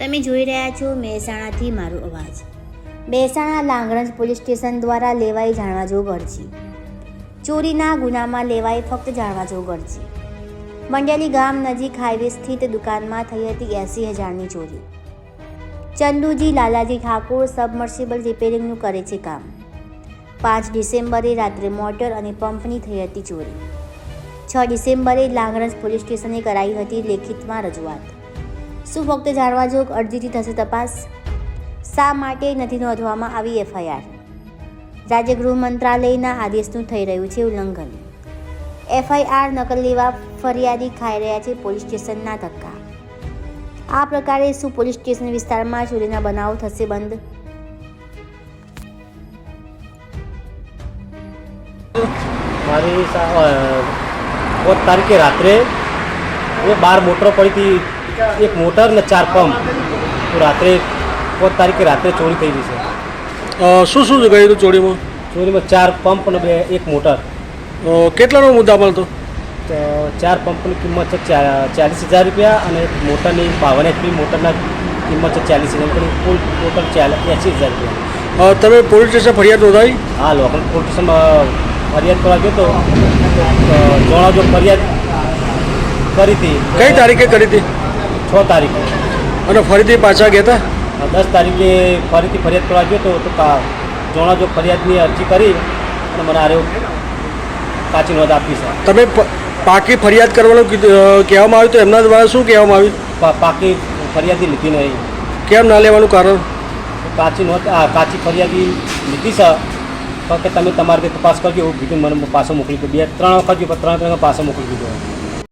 તમે જોઈ રહ્યા છો મહેસાણાથી મારો અવાજ. મહેસાણા લાંગરંજ પોલીસ સ્ટેશન દ્વારા લેવાઈ જાણવા જોગ અરજી ચોરીના ગુનામાં લેવાઈ ફક્ત જાણવા જોગ અરજી મંડેલી ગામ નજીક હાઈવે સ્થિત દુકાનમાં થઈ હતી એંસી હજારની ચોરી. ચંદુજી લાલાજી ઠાકોર સબમર્સિબલ રિપેરિંગનું કરે છે કામ. પાંચ ડિસેમ્બરે રાત્રે મોટર અને પંપની થઈ હતી ચોરી. છ ડિસેમ્બરે લાંગણજ પોલીસ સ્ટેશને કરાઈ હતી લેખિતમાં રજૂઆત. શું ફક્ત જાણવા જોગ અરજીથી થશે તપાસ? શા માટે નથી નોંધવામાં આવી એફઆઈઆર? રાજ્ય ગૃહ મંત્રાલયના આદેશનું થઈ રહ્યું છે ઉલ્લંઘન. એફઆઈઆર નકલ લેવા ફરિયાદી ખાઈ રહ્યા છે પોલીસ સ્ટેશનના ધક્કા. આ પ્રકારે શું પોલીસ સ્ટેશન વિસ્તારમાં ચોરીના બનાવો થશે બંધ? મારી તારીખે રાત્રે એ બાર મોટરો પડી હતી એક મોટર ને ચાર પંપ. રાત્રે પોત તારીખે રાત્રે ચોરી થઈ ગઈ છે. શું શું શું ગયું હતું ચોરીમાં? ચોરીમાં ચાર પંપ અને બે એક મોટર. કેટલાનો મુદ્દા મળતો તો ચાર પંપની કિંમત છે ચાલીસ હજાર રૂપિયા અને મોટરની બાવન એચપી મોટરના કિંમત છે ચાલીસ હજાર કુલ ટોટલ એંસી હજાર રૂપિયા. તમે પોલીસ સ્ટેશન ફરિયાદ નોંધાવી? હા લોકલ પોલીસ સ્ટેશનમાં ફરિયાદ કરવા ગયો તો જણાવજો ફરિયાદ કરી હતી. કઈ તારીખે કરી હતી? છ તારીખે. અને ફરીથી પાછા ગયા હતા દસ તારીખે ફરીથી ફરિયાદ કરવા ગયો તો તો જોણા જો ફરિયાદની અરજી કરી અને મને આરે કાચી નોંધ આપી છે. તમે પાકી ફરિયાદ કરવાનું કીધું કહેવામાં આવ્યું તો એમના દ્વારા શું કહેવામાં આવ્યું? પાકી ફરિયાદી લીધી નહીં. કેમ ના લેવાનું કારણ? કાચી નોંધ આ કાચી ફરિયાદી લીધી છે. કે તમે તમારી તપાસ કરજો એવું કીધું મને પાછો મોકલી દીધો બે ત્રણ વખત ગયો ત્રણ ત્રણ પાછો મોકલી દીધો.